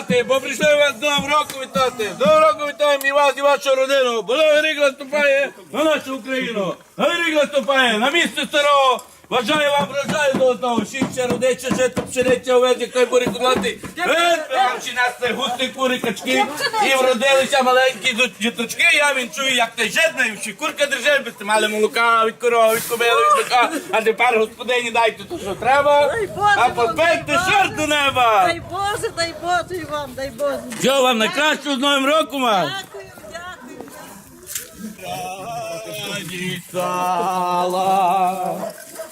спати, бо прийшли вас з Новим вітати. З Новим вітаємо і вас, і вашу родину. Бо Новий рік наступає на нашу Україну. Новий рік наступає на місце старого. Бажаю вам врожаю золотого, щастя, родича, жито, пшениця, овець, як той бурі кудлати. Чи нас це густі кури, качки, і вродилися маленькі діточки, я він чую, як ти жедна, і курка держить, без мали молока від корови, від кобили, від бика. А тепер господині дайте то, що треба, а попельте шар до неба. Дай Боже, дай Боже вам, дай Боже. Що вам найкраще з Новим роком вам? Дякую, дякую.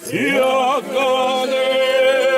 Сала, яка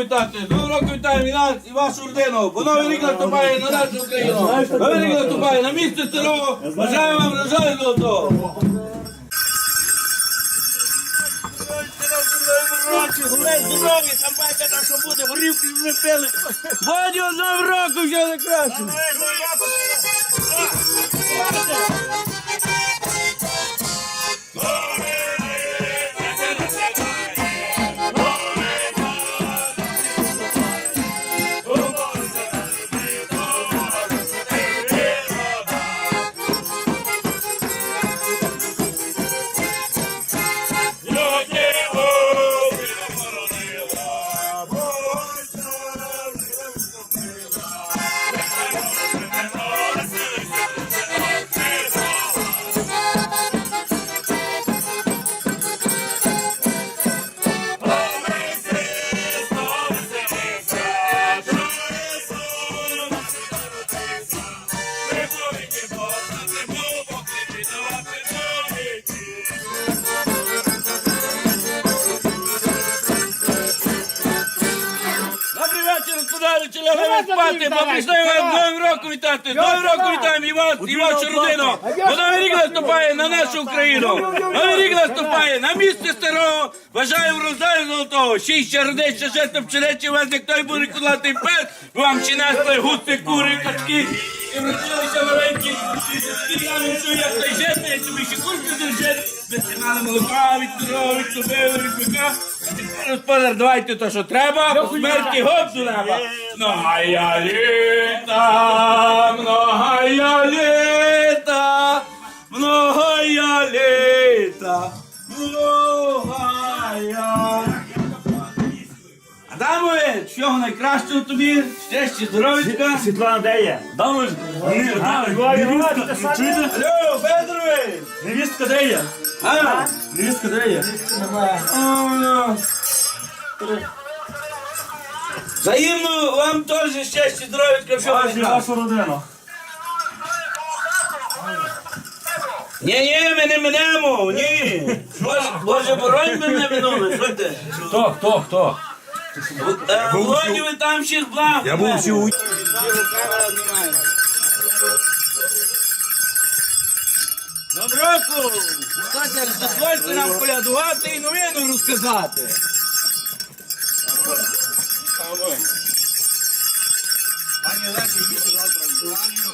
вітати. З Новим роком вітаємо і вашу родину. Бо Новий рік наступає на нашу Україну. Новий рік наступає на місце старого. Бажаю вам врожаю золотого. Здоров'я, там бачите, там що буде, горівки не пили. Бодю, з Новим роком, все найкраще. Лягли спати, бо вас Новим роком вітати. Новим роком вітаємо і вас, і вашу родину. Бо Новий рік наступає на нашу Україну. Новий рік наступає на місце старого. Бажаю врожаю золотого. Шість родей, ще пшениці, у вас як той буде кудлатий пес. Вам чи несли гуси, кури, качки. І вродилися маленькі. Я не чую, як той жити, я тобі ще курки держати. Висинали молока від корови, від кобили, від бика. А тепер, господар, давайте то, що треба, по смерті гоп до неба. Многая літа, многая літа, многая літа, многая. Адамович, всього найкращого тобі, щастя, здоров'ячка. Світлана де є? Адамович, Невістка? Алло, Федорович! Невістка де є? А? Невістка де є? О, Взаємно вам теж щастя, здоров'ячка, всього Вашу, родину. Ні, ні, ми не минемо, ні. Боже, Боже, боронь мене минули, що ти? Хто, хто, хто? Е, Володю, ви там всіх благ. Я був всі у... Доброго року! Кстати, дозвольте нам полядувати і новину розказати. Пані Олесі, їду завтра в Іспанію.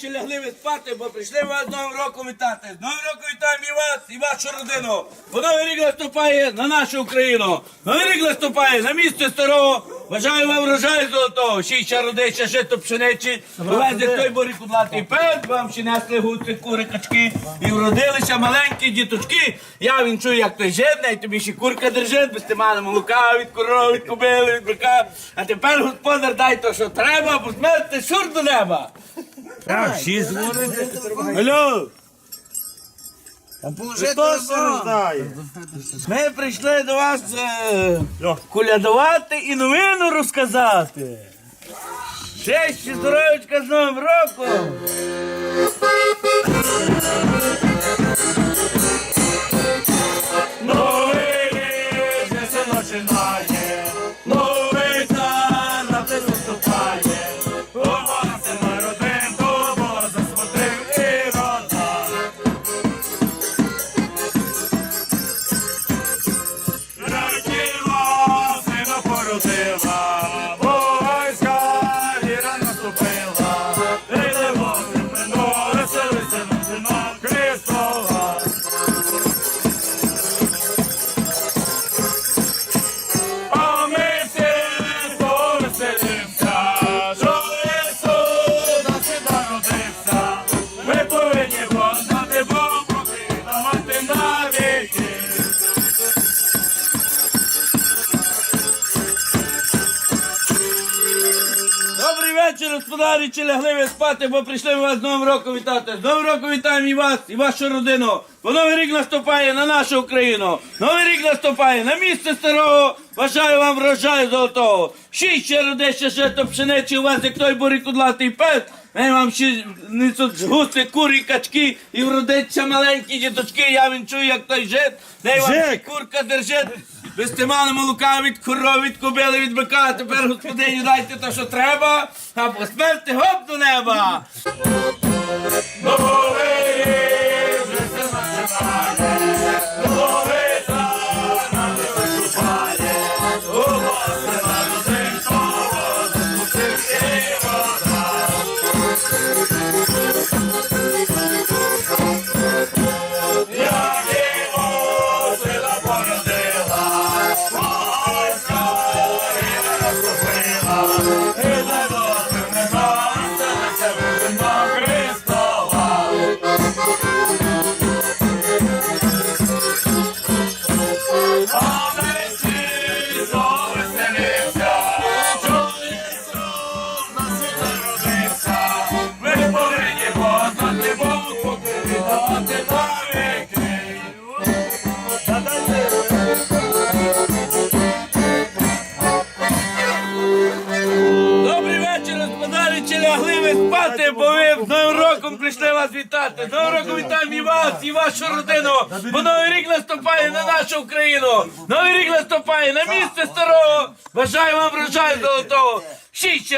Чи лягли ви спати, бо прийшли ми вас Новим роком вітати. З Новим роком вітаємо і вас, і вашу родину. Бо Новий рік наступає на нашу Україну. Новий рік наступає на місце старого. Бажаю вам врожаю золотого. Шість родей, ще жито пшениці. Увезли той борі кудлатий пес, вам ще несли гуси, кури, качки. І вродилися маленькі діточки. Я він чую, як той жирний, тобі ще курка держить, без тимана молока від корови, від кобили, від бика. А тепер господар дай то, що треба, бо смерти шур до неба. Алло! Хто це? Ми прийшли до вас е, колядувати і новину розказати. Честь і здоров'ячка з Новим роком! Господарі, чи лягли ви спати, бо прийшли ми вас з Новим роком вітати. З Новим роком вітаємо і вас, і вашу родину. Бо Новий рік наступає на нашу Україну. Новий рік наступає на місце старого. Бажаю вам врожаю золотого. Шість ще родей, ще жито пшениці, у вас як той бурі кудлатий пес. Ей вам ще несуть гуси, курі, качки, і вродиться маленькі діточки, я він чую, як той жит. Ей вам ще курка держить. Ви стимали молока від корови, від кобили, від бика, а тепер господині дайте те, що треба, а по смерти гоп до неба. Спати, бо ви з Новим роком прийшли вас вітати. З Новим роком вітаємо і вас, і вашу родину, бо Новий рік наступає на нашу Україну. Новий рік наступає на місце старого. Бажаю вам врожаю золотого.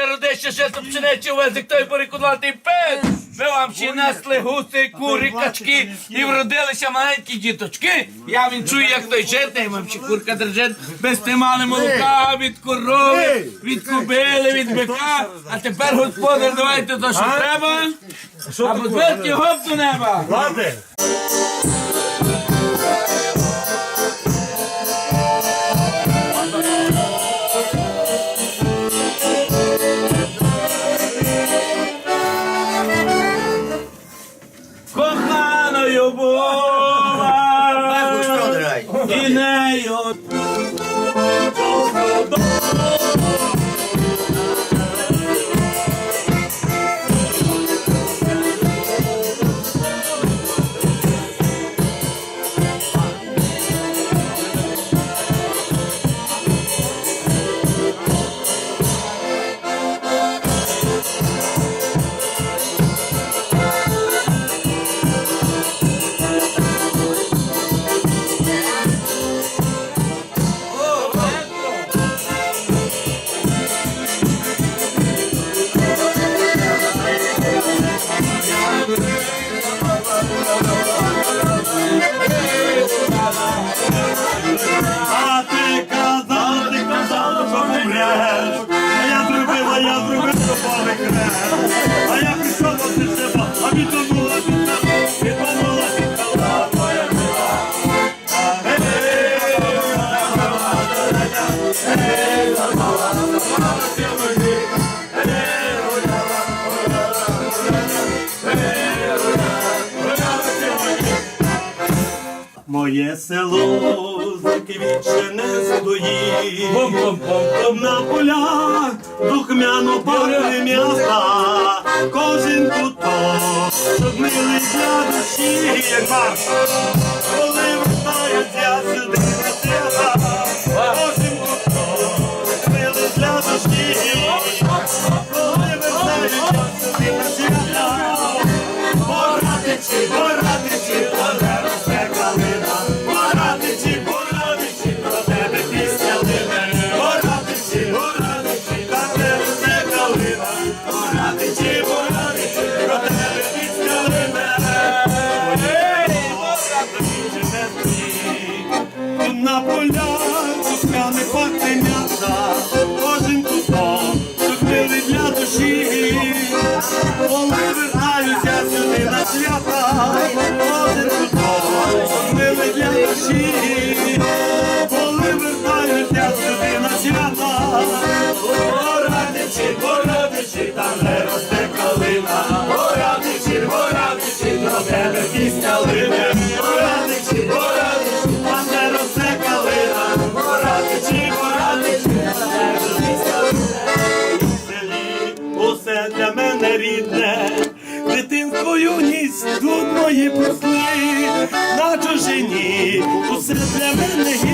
Родище, ще то пшеничі увезли, хто й порекудувати пес. Ми вам ще несли гуси, кури, качки і вродилися маленькі діточки. Я він чую, як той житний, вам ще курка держить, Ми стримали молока від корови, від кубили, від бика. А тепер, господар, давайте за що треба. Або зверті гоп до неба. Ладно. А Моє село заквічене стоїть, Бом-бом-бом. на полях духмяно пахне м'яса, кожен куток, щоб милий для душі, як марш, усе для мене гідне,